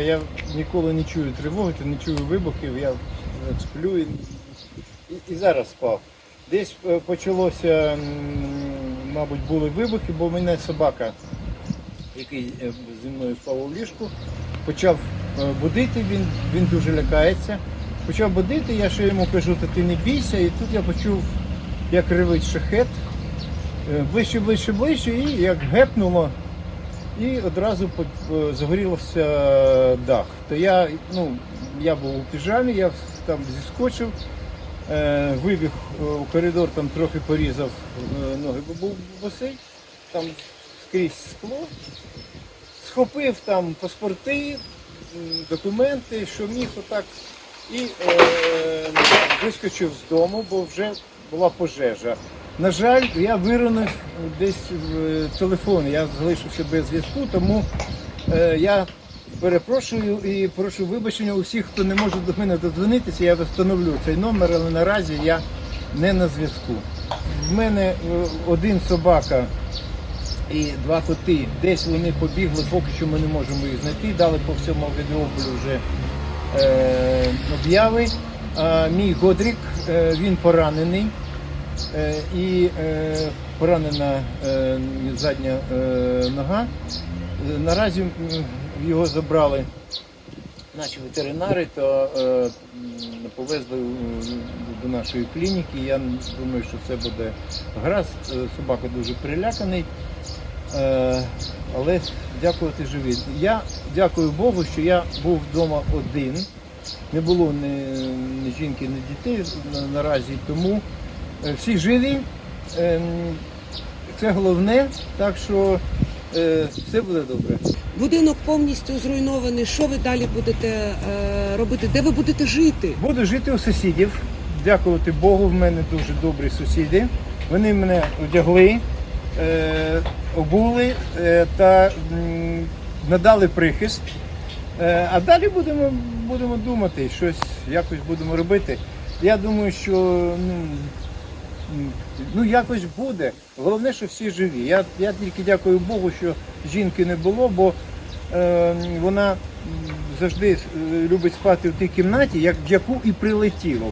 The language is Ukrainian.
Я ніколи не чую тривоги, не чую вибухів, я сплю і, і, зараз спав. Десь е, почалося, мабуть, були вибухи, бо мене собака, який е, зі мною спав у ліжку, почав е, будити, він, він дуже лякається. Почав будити, я ще йому кажу, та ти не бійся, і тут я почув, як ревить шахет. Е, Ближче, ближче, ближче, і як гепнуло, і одразу загорілося дах. То я, ну, я був у піжамі, я там зіскочив, е, вибіг е, у коридор, там трохи порізав е, ноги, бо був босий, там скрізь скло. Схопив там паспорти, документи, що міг отак. І е, вискочив з дому, бо вже була пожежа. На жаль, я виронив десь в телефон, я залишився без зв'язку, тому е, я перепрошую і прошу вибачення у всіх, хто не може до мене додзвонитися, я встановлю цей номер, але наразі я не на зв'язку. В мене е, один собака і два коти. Десь вони побігли, поки що ми не можемо їх знайти. Дали по всьому Авдіополю вже е, обяви. А мій Годрік, е, він поранений. Е, і е, поранена е, задня нога. Наразі його забрали наші ветеринари, то повезли до нашої клініки. Я думаю, що це буде гаразд. Собака дуже переляканий. Е, але дякувати живі. Я дякую Богу, що я був вдома один. Не було ні, жінки, ні дітей наразі. Тому всі живі. Ем, Це головне, так що е, все буде добре. Будинок повністю зруйнований. Що ви далі будете е, робити? Де ви будете жити? Буду жити у сусідів. Дякувати Богу, в мене дуже добрі сусіди. Вони мене одягли, е, обули е, та надали прихист. Е, а далі будемо, будемо думати, щось якось будемо робити. Я думаю, що ну, ну якось буде. Головне, що всі живі. Я, я тільки дякую Богу, що жінки не було, бо е, вона завжди е, любить спати в тій кімнаті, як, в яку і прилетіло.